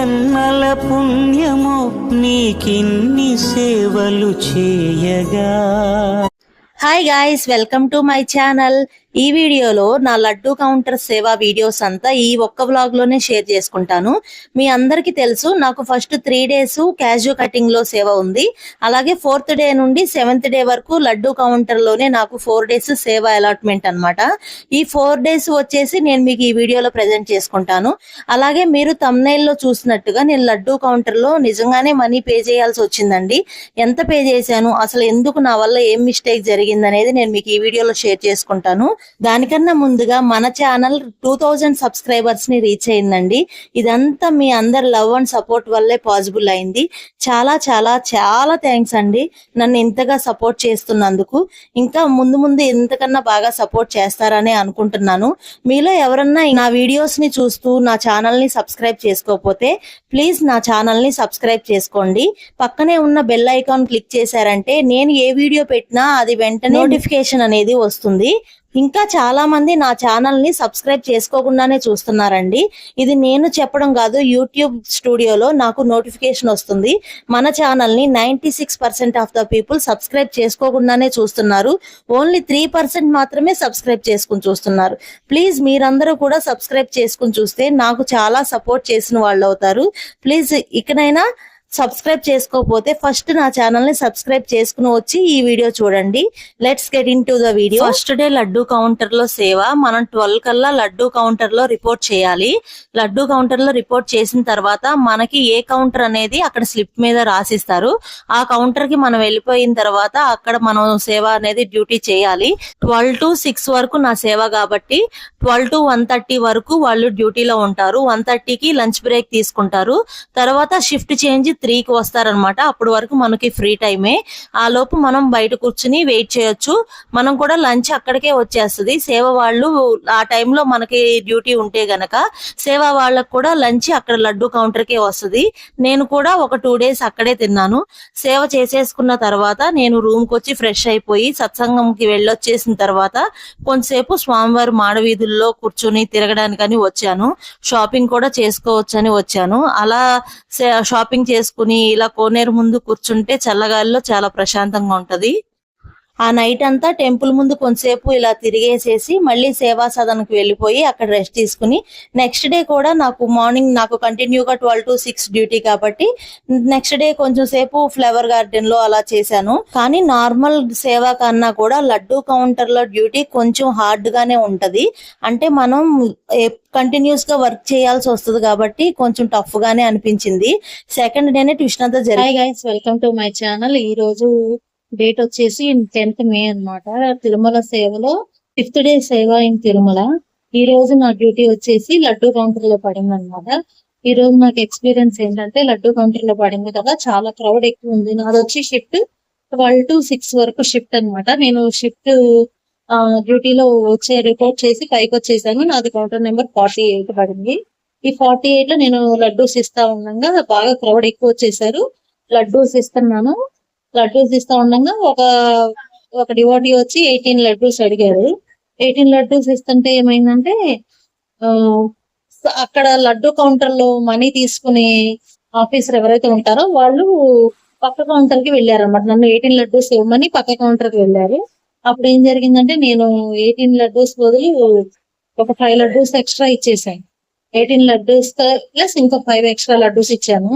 జన్మల పుణ్యము నీకిన్ని సేవలు చేయగా. Hi guys welcome to my channel ఈ వీడియోలో నా లడ్డు కౌంటర్ సేవా వీడియోస్ అంతా ఈ ఒక్క వ్లాగ్లోనే షేర్ చేసుకుంటాను. మీ అందరికీ తెలుసు నాకు ఫస్ట్ త్రీ డేస్ క్యాజువల్ కటింగ్లో సేవ ఉంది. అలాగే ఫోర్త్ డే నుండి సెవెంత్ డే వరకు లడ్డు కౌంటర్లోనే నాకు ఫోర్ డేస్ సేవ అలాట్మెంట్ అన్నమాట. ఈ ఫోర్ డేస్ వచ్చేసి నేను మీకు ఈ వీడియోలో ప్రజెంట్ చేసుకుంటాను. అలాగే మీరు తమ్నైల్లో చూసినట్టుగా నేను లడ్డు కౌంటర్లో నిజంగానే మనీ పే చేయాల్సి వచ్చిందండి. ఎంత పే చేశాను అసలు ఎందుకు నా వల్ల ఏం మిస్టేక్ జరిగింది అనేది నేను మీకు ఈ వీడియోలో షేర్ చేసుకుంటాను. దానికన్నా ముందుగా మన ఛానల్ టూ థౌజండ్ సబ్స్క్రైబర్స్ని రీచ్ అయిందండి. ఇదంతా మీ అందరి లవ్ అండ్ సపోర్ట్ వల్లే పాసిబుల్ అయింది. చాలా చాలా చాలా థ్యాంక్స్ అండి నన్ను ఇంతగా సపోర్ట్ చేస్తున్నందుకు. ఇంకా ముందు ముందు ఇంతకన్నా బాగా సపోర్ట్ చేస్తారని అనుకుంటున్నాను. మీలో ఎవరన్నా నా వీడియోస్ని చూస్తూ నా ఛానల్ని సబ్స్క్రైబ్ చేసుకోకపోతే ప్లీజ్ నా ఛానల్ని సబ్స్క్రైబ్ చేసుకోండి. పక్కనే ఉన్న బెల్ ఐకాన్ క్లిక్ చేశారంటే నేను ఏ వీడియో పెట్టినా అది వెంటనే నోటిఫికేషన్ అనేది వస్తుంది. ఇంకా చాలా మంది నా ఛానల్ని సబ్స్క్రైబ్ చేసుకోకుండానే చూస్తున్నారండి. ఇది నేను చెప్పడం కాదు యూట్యూబ్ స్టూడియోలో నాకు నోటిఫికేషన్ వస్తుంది. మన ఛానల్ని ninety six percent of the people subscribe చేసుకోకుండానే చూస్తున్నారు. ఓన్లీ త్రీ పర్సెంట్ మాత్రమే సబ్స్క్రైబ్ చేసుకుని చూస్తున్నారు. ప్లీజ్ మీరందరూ కూడా సబ్స్క్రైబ్ చేసుకుని చూస్తే నాకు చాలా సపోర్ట్ చేసిన వాళ్ళు అవుతారు ప్లీజ్ ఇకనైనా సబ్స్క్రైబ్ చేసుకోకపోతే ఫస్ట్ నా ఛానల్ని సబ్స్క్రైబ్ చేసుకుని వచ్చి ఈ వీడియో చూడండి. Let's get into the video first day laddu కౌంటర్లో సేవ. మనం ట్వెల్వ్ కల్లా లడ్డు కౌంటర్లో రిపోర్ట్ చేయాలి. లడ్డు కౌంటర్లో రిపోర్ట్ చేసిన తర్వాత మనకి ఏ కౌంటర్ అనేది అక్కడ స్లిప్ మీద రాసిస్తారు. ఆ కౌంటర్కి మనం వెళ్ళిపోయిన తర్వాత అక్కడ మనం సేవ అనేది డ్యూటీ చేయాలి. ట్వెల్వ్ టు సిక్స్ వరకు నా సేవ కాబట్టి ట్వెల్వ్ టు వన్ థర్టీ వరకు వాళ్ళు డ్యూటీలో ఉంటారు. వన్ థర్టీకి లంచ్ బ్రేక్ తీసుకుంటారు. తర్వాత షిఫ్ట్ చేంజ్ త్రీకి వస్తారనమాట. అప్పటి వరకు మనకి ఫ్రీ టైమే. ఆ లోపు మనం బయట కూర్చుని వెయిట్ చేయొచ్చు. మనం కూడా లంచ్ అక్కడికే వచ్చేస్తుంది. సేవ వాళ్ళు ఆ టైంలో మనకి డ్యూటీ ఉంటే గనక సేవ వాళ్ళకు కూడా లంచ్ అక్కడ లడ్డు కౌంటర్కే వస్తుంది. నేను కూడా ఒక టూ డేస్ అక్కడే తిన్నాను. సేవ చేసేసుకున్న తర్వాత నేను రూమ్కి వచ్చి ఫ్రెష్ అయిపోయి సత్సంగంకి వెళ్ళొచ్చేసిన తర్వాత కొంతసేపు స్వామివారి మాడవీధుల్లో కూర్చుని తిరగడానికని వచ్చాను. షాపింగ్ కూడా చేసుకోవచ్చని వచ్చాను. అలా సే- షాపింగ్ చేసుకుని ఇలా కోనేరు ముందు కూర్చుంటే చల్లగాలిలో చాలా ప్రశాంతంగా ఉంటది. ఆ నైట్ అంతా టెంపుల్ ముందు కొంతసేపు ఇలా తిరిగేసేసి మళ్ళీ సేవా సదనకు వెళ్ళిపోయి అక్కడ రెస్ట్ తీసుకుని నెక్స్ట్ డే కూడా నాకు మార్నింగ్ నాకు కంటిన్యూగా ట్వెల్వ్ టు సిక్స్ డ్యూటీ కాబట్టి నెక్స్ట్ డే కొంచెం సేపు ఫ్లవర్ గార్డెన్లో అలా చేశాను. కానీ నార్మల్ సేవ కన్నా కూడా లడ్డు కౌంటర్లో డ్యూటీ కొంచెం హార్డ్ గానే ఉంటది. అంటే మనం కంటిన్యూస్గా వర్క్ చేయాల్సి వస్తుంది కాబట్టి కొంచెం టఫ్ గానే అనిపించింది. సెకండ్ డేనే ట్యూషన్ అంతా జరిగింది వెల్కమ్ టు మై ఛానల్. ఈ రోజు డేట్ వచ్చేసి టెన్త్ మే అన్నమాట. తిరుమల సేవలో ఫిఫ్త్ డే సేవ ఇన్ తిరుమల. ఈ రోజు నా డ్యూటీ వచ్చేసి లడ్డు కౌంటర్లో పడింది అనమాట ఈ రోజు నాకు ఎక్స్పీరియన్స్ ఏంటంటే లడ్డు కౌంటర్లో పడింది కదా చాలా క్రౌడ్ ఎక్కువ ఉంది. నాది వచ్చి షిఫ్ట్ ట్వెల్వ్ టు సిక్స్ వరకు షిఫ్ట్ అన్నమాట. నేను షిఫ్ట్ డ్యూటీలో వచ్చే రిపోర్ట్ చేసి పైకి వచ్చేసాను. నాది కౌంటర్ నెంబర్ ఫార్టీ ఎయిట్ పడింది. ఈ ఫార్టీ ఎయిట్లో నేను లడ్డూస్ ఇస్తా ఉండగా బాగా క్రౌడ్ ఎక్కువ వచ్చేసారు. లడ్డూస్ ఇస్తున్నాను. లడ్డూస్ ఇస్తా ఉండగా ఒక ఒక డివోటీ వచ్చి ఎయిటీన్ లడ్డూస్ అడిగారు. ఎయిటీన్ లడ్డూస్ ఇస్తుంటే ఏమైందంటే ఆ, అక్కడ లడ్డు కౌంటర్లో మనీ తీసుకునే ఆఫీసర్ ఎవరైతే ఉంటారో వాళ్ళు పక్క కౌంటర్కి వెళ్ళారు అనమాట నన్ను ఎయిటీన్ లడ్డూస్ ఇవ్వమని పక్క కౌంటర్కి వెళ్ళారు. అప్పుడు ఏం జరిగిందంటే నేను ఎయిటీన్ లడ్డూస్ బదులు ఒక ఫైవ్ లడ్డూస్ ఎక్స్ట్రా ఇచ్చేసాను. ఎయిటీన్ లడ్డూస్ ప్లస్ ఇంకా ఫైవ్ ఎక్స్ట్రా లడ్డూస్ ఇచ్చాను.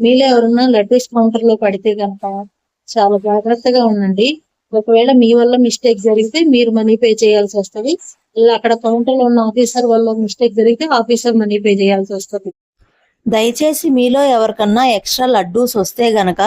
మీలో ఎవరన్నా లడ్డూస్ కౌంటర్లో పడితే కనుక చాలా జాగ్రత్తగా ఉండండి. ఒకవేళ మీ వల్ల మిస్టేక్ జరిగితే మీరు మనీ పే చేయాల్సి వస్తది. ఇలా అక్కడ కౌంటర్లో ఉన్న ఆఫీసర్ వల్ల మిస్టేక్ జరిగితే ఆఫీసర్ మనీ పే చేయాల్సి వస్తది. దయచేసి మీలో ఎవరికన్నా ఎక్స్ట్రా లడ్డూస్ వస్తే గనక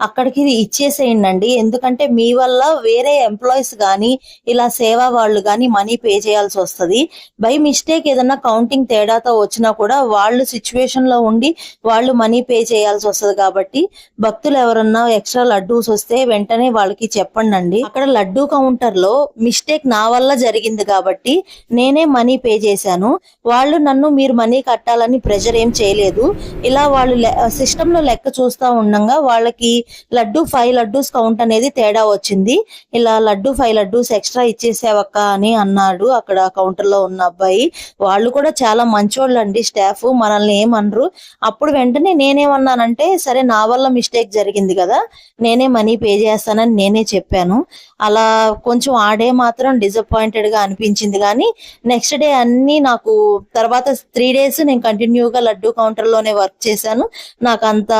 అక్కడికి ఇచ్చేసేయండి ఎందుకంటే మీ వల్ల వేరే ఎంప్లాయీస్ కానీ ఇలా సేవా వాళ్ళు కానీ మనీ పే చేయాల్సి వస్తది. బై మిస్టేక్ ఏదన్నా కౌంటింగ్ తేడాతో వచ్చినా కూడా వాళ్ళు సిచ్యువేషన్లో ఉండి వాళ్ళు మనీ పే చేయాల్సి వస్తది కాబట్టి భక్తులు ఎవరన్నా ఎక్స్ట్రా లడ్డూస్ వస్తే వెంటనే వాళ్ళకి చెప్పండి అండి అక్కడ లడ్డూ కౌంటర్లో మిస్టేక్ నా వల్ల జరిగింది కాబట్టి నేనే మనీ పే చేశాను. వాళ్ళు నన్ను మీరు మనీ కట్టాలని ప్రెజర్ ఏం చేయలేదు. ఇలా వాళ్ళు సిస్టమ్లో లెక్క చూస్తా ఉండగా వాళ్ళకి లడ్డు ఫైవ్ లడ్డూస్ కౌంట్ అనేది తేడా వచ్చింది. ఇలా లడ్డు ఫైవ్ లడ్డూస్ ఎక్స్ట్రా ఇచ్చేసావక్క అని అన్నాడు అక్కడ కౌంటర్లో ఉన్న అబ్బాయి. వాళ్ళు కూడా చాలా మంచోళ్ళు అండి స్టాఫ్ మనల్ని ఏమనరు. అప్పుడు వెంటనే నేనేమన్నానంటే సరే నా వల్ల మిస్టేక్ జరిగింది కదా నేనే మనీ పే చేస్తానని నేనే చెప్పాను. అలా కొంచెం ఆడే మాత్రం డిసప్పాయింటెడ్గా అనిపించింది కానీ నెక్స్ట్ డే అన్ని నాకు తర్వాత త్రీ డేస్ నేను కంటిన్యూగా లడ్డు కౌంటర్లోనే వర్క్ చేశాను. నాకు అంత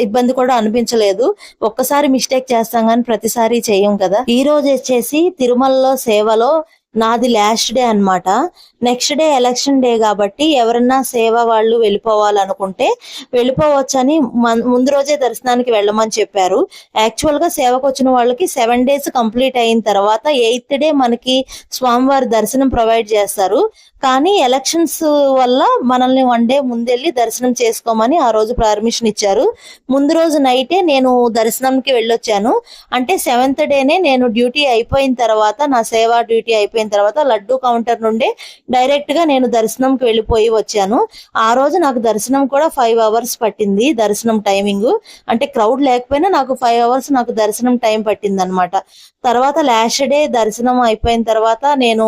ఇబ్బంది కూడా అనిపించలేదు. ఒక్కసారి మిస్టేక్ చేస్తాం కానీ ప్రతిసారి చేయం కదా. ఈ రోజు వచ్చేసి తిరుమలలో సేవలో నాది లాస్ట్ డే అన్నమాట. నెక్స్ట్ డే ఎలక్షన్ డే కాబట్టి ఎవరన్నా సేవ వాళ్ళు వెళ్ళిపోవాలనుకుంటే వెళ్ళిపోవచ్చని ముందు రోజే దర్శనానికి వెళ్ళమని చెప్పారు. యాక్చువల్గా సేవకు వచ్చిన వాళ్ళకి సెవెన్ డేస్ కంప్లీట్ అయిన తర్వాత ఎయిత్ డే మనకి స్వామివారి దర్శనం ప్రొవైడ్ చేస్తారు. కానీ ఎలక్షన్స్ వల్ల మనల్ని వన్ డే ముందెళ్ళి దర్శనం చేసుకోమని ఆ రోజు పర్మిషన్ ఇచ్చారు. ముందు రోజు నైటే నేను దర్శనంకి వెళ్ళొచ్చాను. అంటే సెవెంత్ డేనే నేను డ్యూటీ అయిపోయిన తర్వాత నా సేవా డ్యూటీ అయిపోయిన తర్వాత లడ్డు కౌంటర్ నుండి డైరెక్ట్గా నేను దర్శనంకి వెళ్ళిపోయి వచ్చాను. ఆ రోజు నాకు దర్శనం కూడా ఫైవ్ అవర్స్ పట్టింది దర్శనం టైమింగ్. అంటే క్రౌడ్ లేకపోయినా నాకు ఫైవ్ అవర్స్ నాకు దర్శనం టైం పట్టింది అనమాట తర్వాత లాస్ట్ డే దర్శనం అయిపోయిన తర్వాత నేను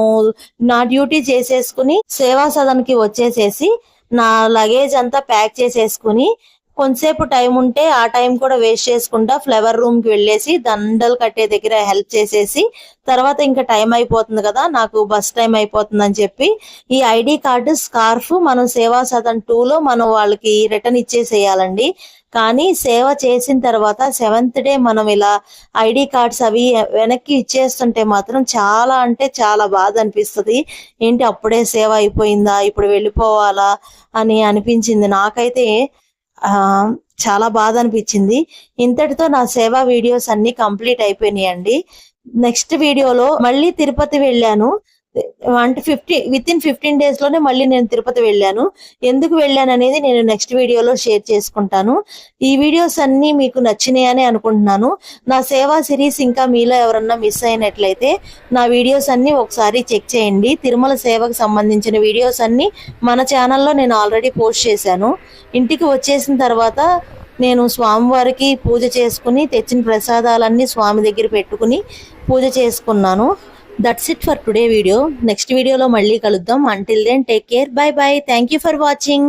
నా డ్యూటీ చేసేసుకుని సేవా సదన్కి వచ్చేసేసి నా లగేజ్ అంతా ప్యాక్ చేసేసుకుని కొంతసేపు టైం ఉంటే ఆ టైం కూడా వేస్ట్ చేసుకుంటా ఫ్లవర్ రూమ్కి వెళ్ళేసి దండలు కట్టే దగ్గర హెల్ప్ చేసేసి తర్వాత ఇంకా టైం అయిపోతుంది కదా నాకు బస్ టైం అయిపోతుంది అని చెప్పి ఈ ఐడి కార్డు స్కార్ఫ్ మనం సేవా సదన్ టూలో మనం వాళ్ళకి రిటర్న్ ఇచ్చేసేయాలండి. కానీ సేవ చేసిన తర్వాత సెవెంత్ డే మనం ఇలా ఐడి కార్డ్స్ అవి వెనక్కి ఇచ్చేస్తుంటే మాత్రం చాలా అంటే చాలా బాధ అనిపిస్తుంది. ఏంటి అప్పుడే సేవ అయిపోయిందా ఇప్పుడు వెళ్ళిపోవాలా అని అనిపించింది. నాకైతే చాలా బాధ అనిపించింది ఇంతటితో నా సేవా వీడియోస్ అన్ని కంప్లీట్ అయిపోయినాయండి. నెక్స్ట్ వీడియోలో మళ్ళీ తిరుపతి వెళ్ళాను. అంటే ఫిఫ్టీ విత్ ఇన్ ఫిఫ్టీన్ డేస్లోనే మళ్ళీ నేను తిరుపతి వెళ్ళాను. ఎందుకు వెళ్ళాను అనేది నేను నెక్స్ట్ వీడియోలో షేర్ చేసుకుంటాను. ఈ వీడియోస్ అన్ని మీకు నచ్చినాయని అనుకుంటున్నాను. నా సేవా సిరీస్ ఇంకా మీలో ఎవరన్నా మిస్ అయినట్లయితే నా వీడియోస్ అన్ని ఒకసారి చెక్ చేయండి. తిరుమల సేవకు సంబంధించిన వీడియోస్ అన్ని మన ఛానల్లో నేను ఆల్రెడీ పోస్ట్ చేశాను. ఇంటికి వచ్చేసిన తర్వాత నేను స్వామివారికి పూజ చేసుకుని తెచ్చిన ప్రసాదాలన్నీ స్వామి దగ్గర పెట్టుకుని పూజ చేసుకున్నాను. That's it for today video next వీడియోలో మళ్ళీ కలుద్దాం. Until then take care bye bye thank you for watching